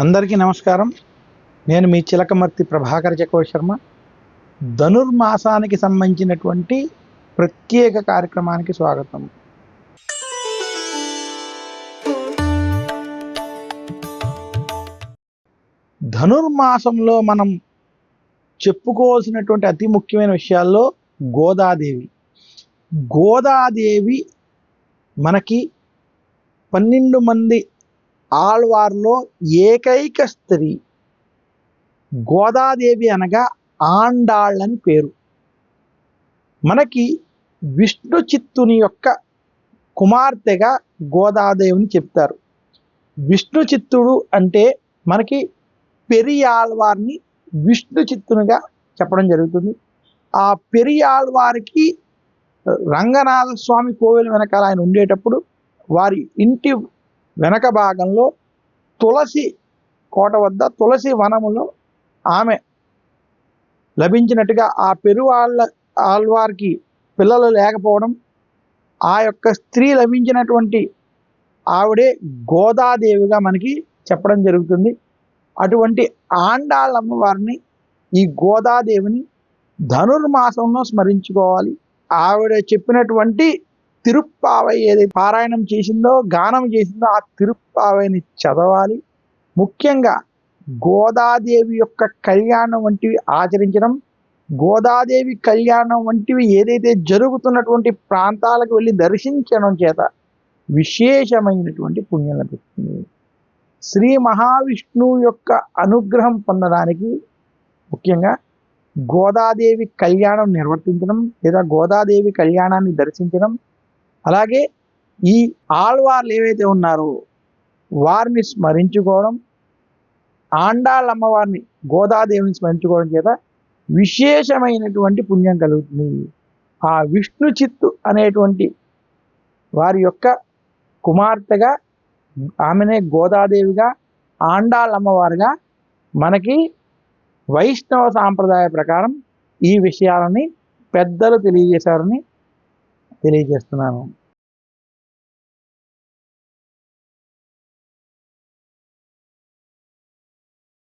అందరికీ నమస్కారం. నేను మీ చిలకమర్తి ప్రభాకర్ చక్ర శర్మ. ధనుర్మాసానికి సంబంధించినటువంటి ప్రత్యేక కార్యక్రమానికి స్వాగతం. ధనుర్మాసంలో మనం చెప్పుకోవాల్సినటువంటి అతి ముఖ్యమైన విషయాల్లో గోదాదేవి. గోదాదేవి మనకి పన్నెండు మంది ఆళ్వార్లో ఏకైక స్త్రీ. గోదాదేవి అనగా ఆండాళ్ళని పేరు. మనకి విష్ణు చిత్తుని యొక్క కుమార్తెగా గోదాదేవిని చెప్తారు. విష్ణు చిత్తుడు అంటే మనకి పెరియాళ్వార్ని విష్ణు చిత్తునిగా చెప్పడం జరుగుతుంది. ఆ పెరియాళ్వారికి రంగనాథ స్వామి కోవిల వెనకాల ఆయన ఉండేటప్పుడు వారి ఇంటి వెనక భాగంలో తులసి కోట వద్ద తులసి వనములో ఆమె లభించినట్టుగా ఆ పెరువాళ్ళ ఆళ్వారికి పిల్లలు లేకపోవడం ఆ యొక్క స్త్రీ లభించినటువంటి ఆవిడే గోదాదేవిగా మనకి చెప్పడం జరుగుతుంది. అటువంటి ఆండాళ్ళమ్మ వారిని ఈ గోదాదేవిని ధనుర్మాసంలో స్మరించుకోవాలి. ఆవిడ చెప్పినటువంటి తిరుప్పావై ఏదైతే పారాయణం చేసిందో గానం చేసిందో ఆ తిరుప్పావైని చదవాలి. ముఖ్యంగా గోదాదేవి యొక్క కళ్యాణం వంటివి ఆచరించడం గోదాదేవి కళ్యాణం వంటివి ఏదైతే జరుగుతున్నటువంటి ప్రాంతాలకు వెళ్ళి దర్శించడం చేత విశేషమైనటువంటి పుణ్యం లభిస్తుంది. శ్రీ మహావిష్ణువు యొక్క అనుగ్రహం పొందడానికి ముఖ్యంగా గోదాదేవి కళ్యాణం నిర్వర్తించడం లేదా గోదాదేవి కళ్యాణాన్ని దర్శించడం అలాగే ఈ ఆళ్వార్లు ఏవైతే ఉన్నారో వారిని స్మరించుకోవడం ఆండాళ్ళ అమ్మవారిని గోదాదేవిని స్మరించుకోవడం చేత విశేషమైనటువంటి పుణ్యం కలుగుతుంది. ఆ విష్ణు చిత్తు అనేటువంటి వారి యొక్క కుమార్తెగా ఆమెనే గోదాదేవిగా ఆండాళ్ళ అమ్మవారుగా మనకి వైష్ణవ సాంప్రదాయ ప్రకారం ఈ విషయాలని పెద్దలు తెలియజేశారని తెలియజేస్తున్నాను.